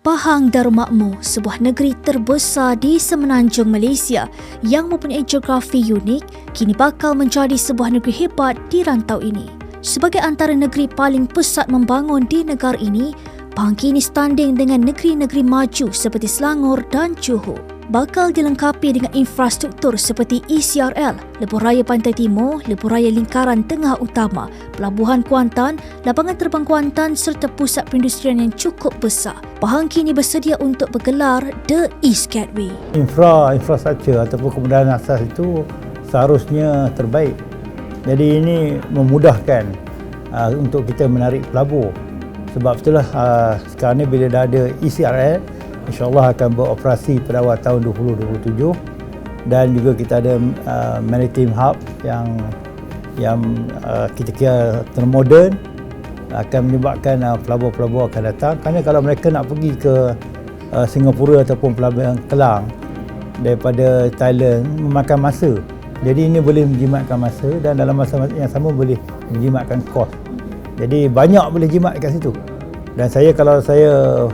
Pahang Darmakmu, sebuah negeri terbesar di semenanjung Malaysia yang mempunyai geografi unik, kini bakal menjadi sebuah negeri hebat di rantau ini. Sebagai antara negeri paling pesat membangun di negara ini, Pahang kini standing dengan negeri-negeri maju seperti Selangor dan Johor bakal dilengkapi dengan infrastruktur seperti ECRL, Lebuh Raya Pantai Timur, Lebuh Raya Lingkaran Tengah Utama, Pelabuhan Kuantan, lapangan terbang Kuantan serta pusat perindustrian yang cukup besar. Pahang kini bersedia untuk bergelar The East Gateway. Infra, infrastruktur ataupun kemudahan asas itu seharusnya terbaik. Jadi ini memudahkan uh, untuk kita menarik pelabur. Sebab itulah uh, sekarang ni bila dah ada ECRL, insyaAllah akan beroperasi pada awal tahun 2027 dan juga kita ada uh, Maritime Hub yang yang uh, kita kira termoden akan menyebabkan uh, pelabur-pelabur akan datang. Kerana kalau mereka nak pergi ke uh, Singapura ataupun pelabuhan Kelang daripada Thailand memakan masa. Jadi ini boleh menjimatkan masa dan dalam masa yang sama boleh menjimatkan kos. Jadi banyak boleh jimat kat situ. Dan saya kalau saya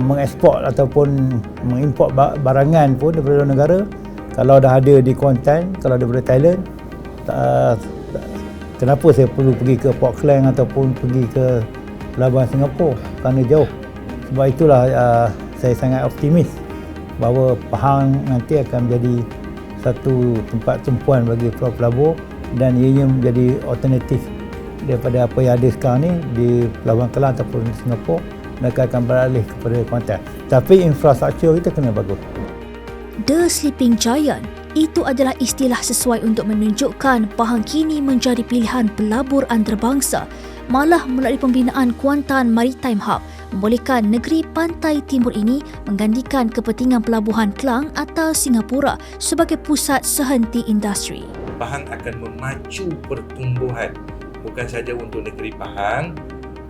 mengeksport ataupun mengimport barangan pun daripada luar negara kalau dah ada di Kuantan kalau daripada Thailand tak, kenapa saya perlu pergi ke Port Klang ataupun pergi ke pelabuhan Singapura kerana jauh. Sebab itulah uh, saya sangat optimis bahawa Pahang nanti akan menjadi satu tempat tumpuan bagi pelabur dan ianya menjadi alternatif daripada apa yang ada sekarang ni di Pelabuhan Kelang ataupun Singapura mereka akan beralih kepada Kuantan. Tapi infrastruktur kita kena bagus. The Sleeping Giant itu adalah istilah sesuai untuk menunjukkan Pahang kini menjadi pilihan pelabur antarabangsa malah melalui pembinaan Kuantan Maritime Hub membolehkan negeri pantai timur ini menggandikan kepentingan pelabuhan Kelang atau Singapura sebagai pusat sehenti industri. Pahang akan memacu pertumbuhan bukan saja untuk negeri Pahang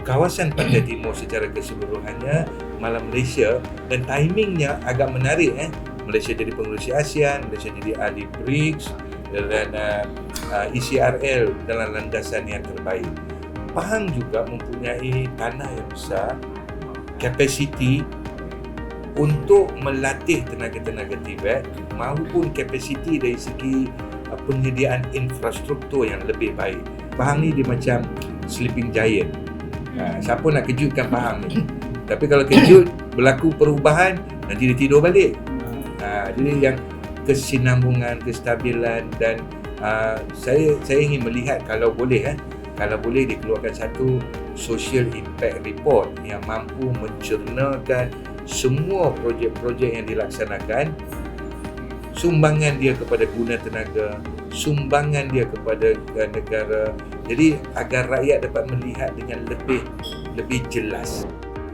kawasan pantai timur secara keseluruhannya malam Malaysia dan timingnya agak menarik eh Malaysia jadi pengurusi ASEAN Malaysia jadi ahli BRICS dan uh, uh, ECRL dalam landasan yang terbaik Pahang juga mempunyai tanah yang besar kapasiti untuk melatih tenaga-tenaga Tibet maupun kapasiti dari segi uh, penyediaan infrastruktur yang lebih baik. Pahang ni dia macam sleeping giant. Ha, siapa nak kejutkan faham ni. Tapi kalau kejut berlaku perubahan nanti dia tidur balik. Ha, jadi yang kesinambungan, kestabilan dan uh, saya saya ingin melihat kalau boleh eh kalau boleh dikeluarkan satu social impact report yang mampu mencernakan semua projek-projek yang dilaksanakan sumbangan dia kepada guna tenaga sumbangan dia kepada negara jadi agar rakyat dapat melihat dengan lebih lebih jelas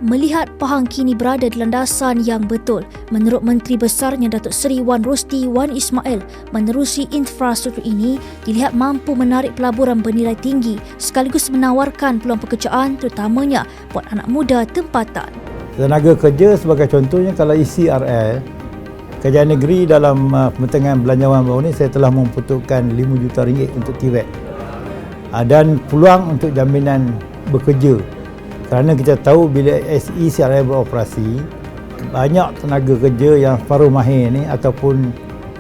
Melihat Pahang kini berada di landasan yang betul, menurut Menteri Besarnya Datuk Seri Wan Rosti Wan Ismail, menerusi infrastruktur ini dilihat mampu menarik pelaburan bernilai tinggi sekaligus menawarkan peluang pekerjaan terutamanya buat anak muda tempatan. Tenaga kerja sebagai contohnya kalau ECRL Kerajaan negeri dalam uh, pembentangan belanjawan baru ini saya telah memperuntukkan 5 juta ringgit untuk TVET. Uh, dan peluang untuk jaminan bekerja. Kerana kita tahu bila SE secara beroperasi, banyak tenaga kerja yang paruh mahir ini ataupun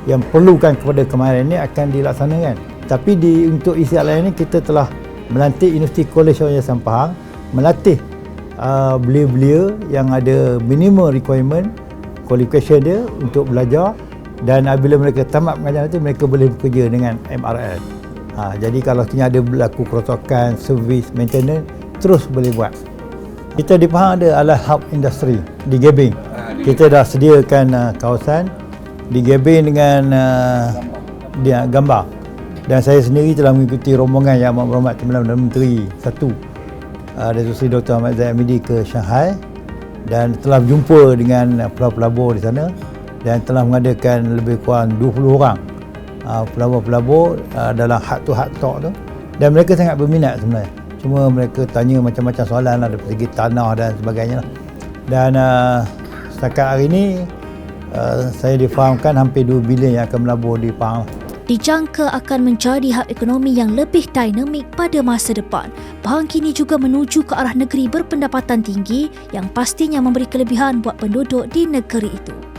yang perlukan kepada kemahiran ini akan dilaksanakan. Tapi di untuk ECRL ini kita telah melantik Universiti College of Yayasan Pahang melatih uh, belia-belia yang ada minimum requirement qualification dia untuk belajar dan apabila mereka tamat pengajaran itu mereka boleh bekerja dengan MRL. Ha, jadi kalau kini ada berlaku kerosakan, servis, maintenance terus boleh buat. Kita di Pahang ada adalah hub industri di Gebeng. Kita dah sediakan uh, kawasan di Gebeng dengan uh, dia gambar. Dan saya sendiri telah mengikuti rombongan yang amat berhormat Timbalan Menteri satu uh, Datuk Seri Dr. Ahmad Zaid Amidi ke Shanghai dan telah berjumpa dengan pelabur-pelabur di sana dan telah mengadakan lebih kurang 20 orang uh, pelabur-pelabur uh, dalam hak tu hak talk tu dan mereka sangat berminat sebenarnya cuma mereka tanya macam-macam soalan lah dari segi tanah dan sebagainya lah. dan uh, setakat hari ini uh, saya difahamkan hampir 2 bilion yang akan melabur di Pahang dijangka akan menjadi hub ekonomi yang lebih dinamik pada masa depan. Pahang kini juga menuju ke arah negeri berpendapatan tinggi yang pastinya memberi kelebihan buat penduduk di negeri itu.